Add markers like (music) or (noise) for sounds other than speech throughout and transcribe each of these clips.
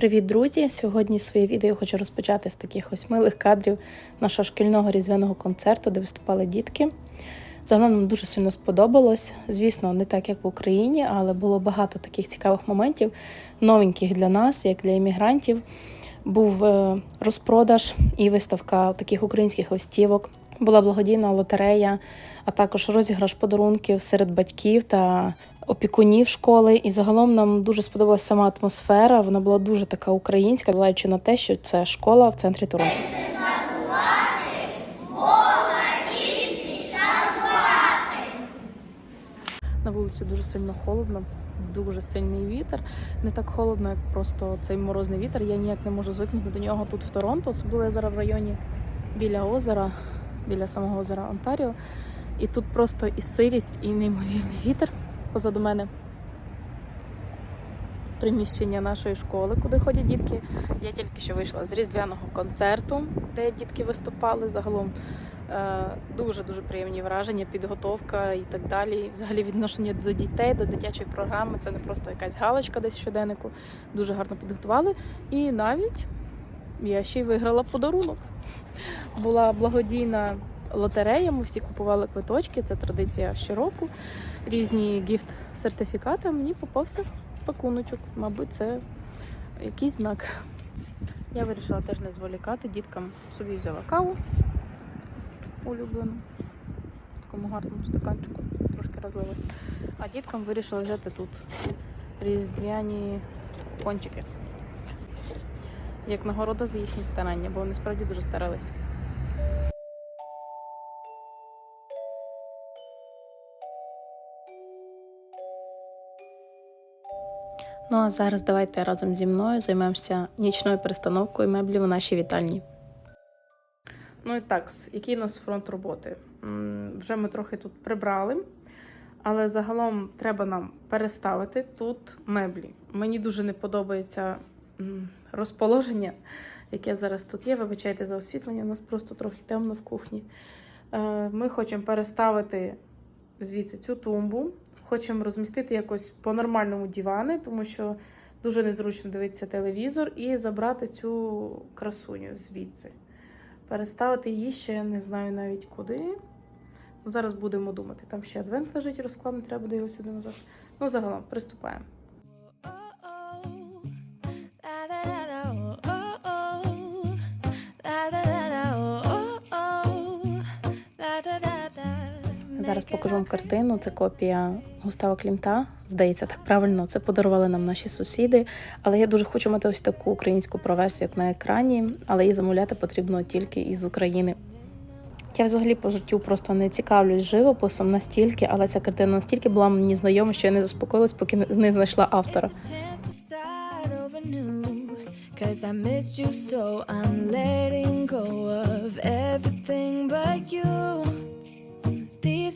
Привіт, друзі! Сьогодні своє відео хочу розпочати з таких ось милих кадрів нашого шкільного різдвяного концерту, де виступали дітки. Загалом нам дуже сильно сподобалось. Звісно, не так, як в Україні, але було багато таких цікавих моментів, новеньких для нас, як для іммігрантів. Був е, розпродаж і виставка таких українських листівок. Була благодійна лотерея, а також розіграш подарунків серед батьків та опікунів школи. І загалом нам дуже сподобалася сама атмосфера. Вона була дуже така українська, зважаючи на те, що це школа в центрі Торонто. На вулиці дуже сильно холодно, дуже сильний вітер. Не так холодно, як просто цей морозний вітер. Я ніяк не можу звикнути до нього тут в Торонто, особливо я зараз в районі біля озера, біля самого озера Онтаріо. І тут просто і сирість, і неймовірний вітер позаду мене. Приміщення нашої школи, куди ходять дітки. Я тільки що вийшла з різдвяного концерту, де дітки виступали. Загалом дуже дуже приємні враження, підготовка і так далі. Взагалі відношення до дітей, до дитячої програми. Це не просто якась галочка десь в щоденнику. Дуже гарно підготували. І навіть я ще й виграла подарунок. Була благодійна лотерея. Ми всі купували квиточки. Це традиція щороку. Різні гіфт-сертифікати. А Мені попався пакуночок. Мабуть, це якийсь знак. Я вирішила теж не зволікати. Діткам собі взяла каву улюблену. Такому гарному стаканчику трошки розлилась. А діткам вирішила взяти тут різдвяні пончики. Як нагорода за їхні старання, бо вони справді дуже старались. Ну а зараз давайте разом зі мною займемося нічною перестановкою меблів у нашій вітальні. Ну і так, який у нас фронт роботи? Вже ми трохи тут прибрали, але загалом треба нам переставити тут меблі. Мені дуже не подобається розположення, яке зараз тут є. Вибачайте за освітлення, у нас просто трохи темно в кухні. Е, Ми хочемо переставити звідси цю тумбу, хочемо розмістити якось по-нормальному дивани, тому що дуже незручно дивитися телевізор, і забрати цю красуню звідси. Переставити її ще не знаю навіть куди. Зараз будемо думати. Там ще адвент лежить, розклад, не треба буде його сюди назад. Ну, загалом, приступаємо. Зараз покажу вам картину. Це копія Густава Клімта. Здається, так правильно. Це подарували нам наші сусіди. Але я дуже хочу мати ось таку українську проверсію, як на екрані, але її замовляти потрібно тільки із України. Я взагалі по життю просто не цікавлюсь живописом настільки, але ця картина настільки була мені знайома, що я не заспокоїлась, поки не- знайшла автора. Cause I missed you so I'm letting go of everything but you.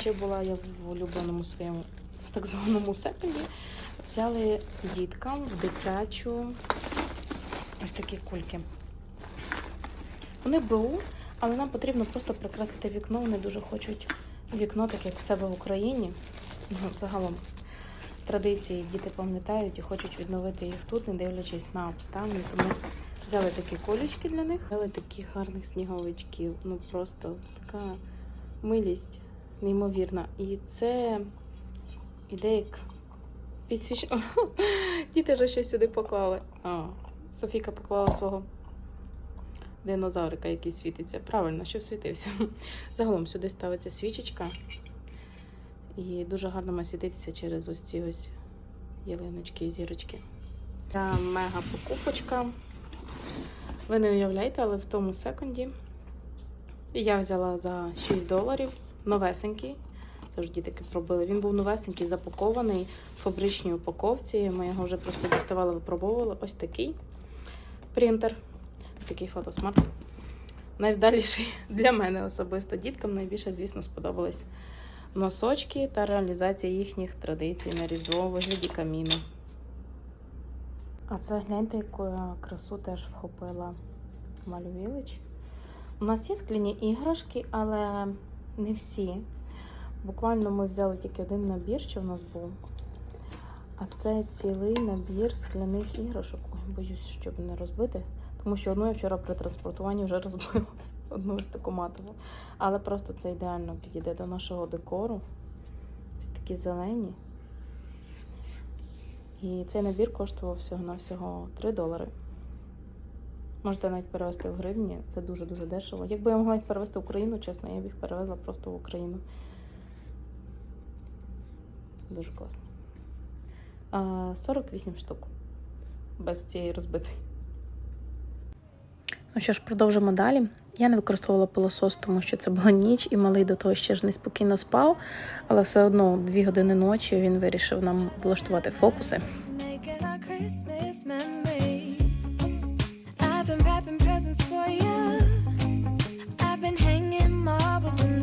Ще була я в улюбленому своєму так званому секунді. Взяли діткам в дитячу ось такі кульки. Вони БУ, але нам потрібно просто прикрасити вікно. Вони дуже хочуть вікно, так як у себе в Україні. Ну, загалом традиції діти пам'ятають і хочуть відновити їх тут, не дивлячись на обставини. Тому взяли такі колючки для них. Взяли таких гарних сніговичків. Ну просто така милість неймовірна. І це іде як підсвіч... (laughs) Діти вже щось сюди поклали. А, Софіка поклала свого динозаврика, який світиться. Правильно, щоб світився. (laughs) Загалом сюди ставиться свічечка. І дуже гарно має світитися через ось ці ось ялиночки і зірочки. Та мега покупочка. Ви не уявляєте, але в тому секунді я взяла за 6 доларів новесенький. Це ж діти пробили. Він був новесенький, запакований в фабричній упаковці. Ми його вже просто діставали, випробовували. Ось такий. принтер. Такий фотосмарт. Найвдаліший для мене особисто. Діткам найбільше, звісно, сподобались носочки та реалізація їхніх традицій на Різдво вигляді каміну. А це гляньте, яку красу теж вхопила Малю Village. У нас є скляні іграшки, але не всі. Буквально ми взяли тільки один набір, що в нас був. А це цілий набір скляних іграшок. Ой, боюсь, щоб не розбити. Тому що одну я вчора при транспортуванні вже (laughs) розбила. Одну ось таку матову. Але просто це ідеально підійде до нашого декору. Ось такі зелені. І цей набір коштував всього-навсього 3 долари. Можете навіть перевезти в гривні, це дуже-дуже дешево. Якби я могла їх перевезти в Україну, чесно, я б їх перевезла просто в Україну. Дуже класно. 48 штук. Без цієї розбитої. Ну що ж, продовжимо далі. Я не використовувала пилосос, тому що це була ніч, і малий до того ще ж неспокійно спав, але все одно дві години ночі він вирішив нам влаштувати фокуси.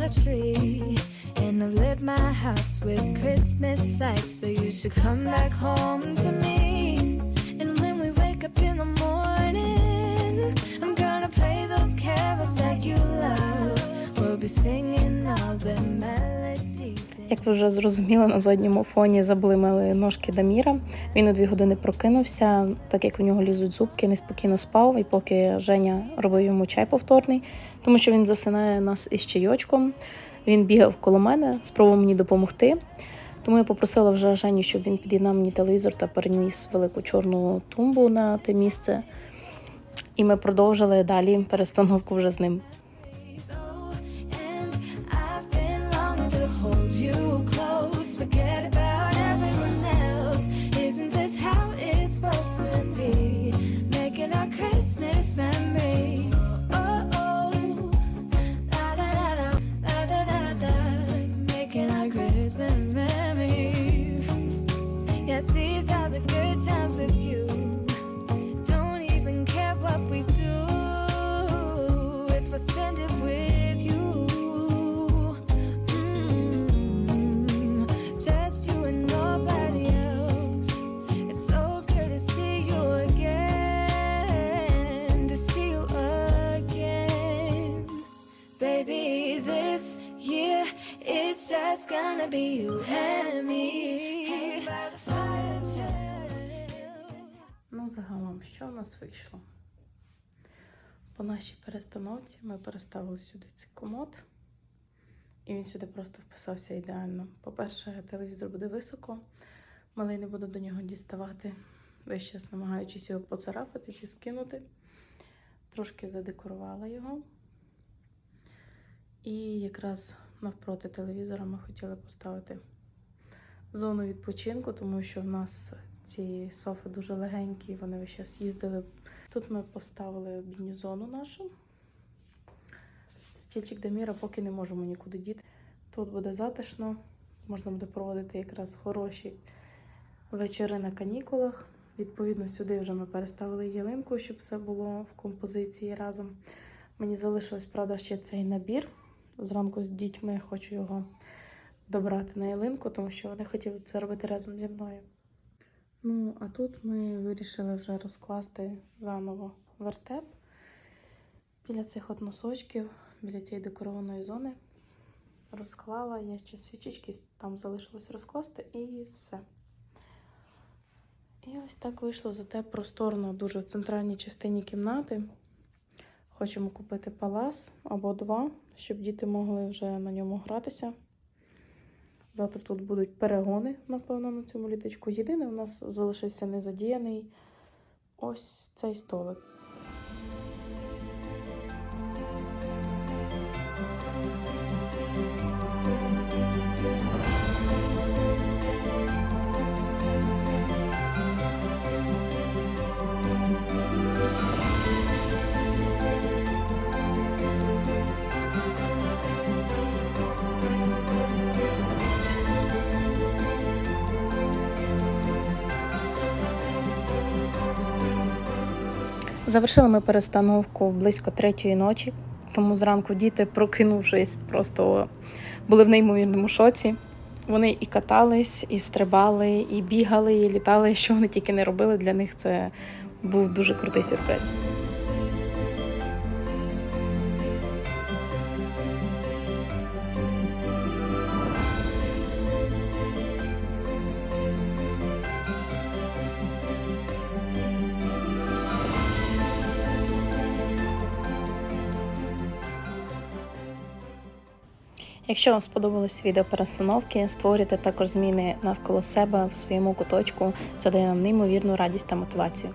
Tree. And I've lit my house with Christmas lights. So you should come back home to me. And when we wake up in the morning, I'm gonna play those carols that you love. We'll be singing all the melodies. Як ви вже зрозуміли, на задньому фоні заблимали ножки Даміра. Він у дві години прокинувся, так як у нього лізуть зубки, неспокійно спав. І поки Женя робив йому чай повторний, тому що він засинає нас із чайочком. Він бігав коло мене, спробував мені допомогти. Тому я попросила вже Женю, щоб він під'єднав мені телевізор та переніс велику чорну тумбу на те місце. І ми продовжили далі перестановку вже з ним. Gonna be you and me. Ну, загалом, що в нас вийшло? По нашій перестановці ми переставили сюди цей комод, і він сюди просто вписався ідеально. По-перше, телевізор буде високо, малий не буде до нього діставати, весь час намагаючись його поцарапати чи скинути. Трошки задекорувала його. І якраз навпроти телевізора ми хотіли поставити зону відпочинку, тому що в нас ці софи дуже легенькі, вони весь час їздили. Тут ми поставили обідню зону нашу. Стільчик Даміра поки не можемо нікуди діти. Тут буде затишно, можна буде проводити якраз хороші вечори на канікулах. Відповідно, сюди вже ми переставили ялинку, щоб все було в композиції разом. Мені залишилось, правда, ще цей набір. Зранку з дітьми хочу його добрати на ялинку, тому що вони хотіли це робити разом зі мною. Ну, а тут ми вирішили вже розкласти заново вертеп біля цих от носочків, біля цієї декорованої зони. Розклала, я ще свічечки там залишилось розкласти і все. І ось так вийшло зате просторно, дуже в центральній частині кімнати. Хочемо купити палас або два, щоб діти могли вже на ньому гратися. Завтра тут будуть перегони, напевно, на цьому літочку. Єдине, у нас залишився незадіяний ось цей столик. Завершили ми перестановку близько третьої ночі, тому зранку діти, прокинувшись, просто були в неймовірному шоці. Вони і катались, і стрибали, і бігали, і літали. Що вони тільки не робили. Для них це був дуже крутий сюрприз. Якщо вам сподобалось відео перестановки, створюйте також зміни навколо себе в своєму куточку. Це дає нам неймовірну радість та мотивацію.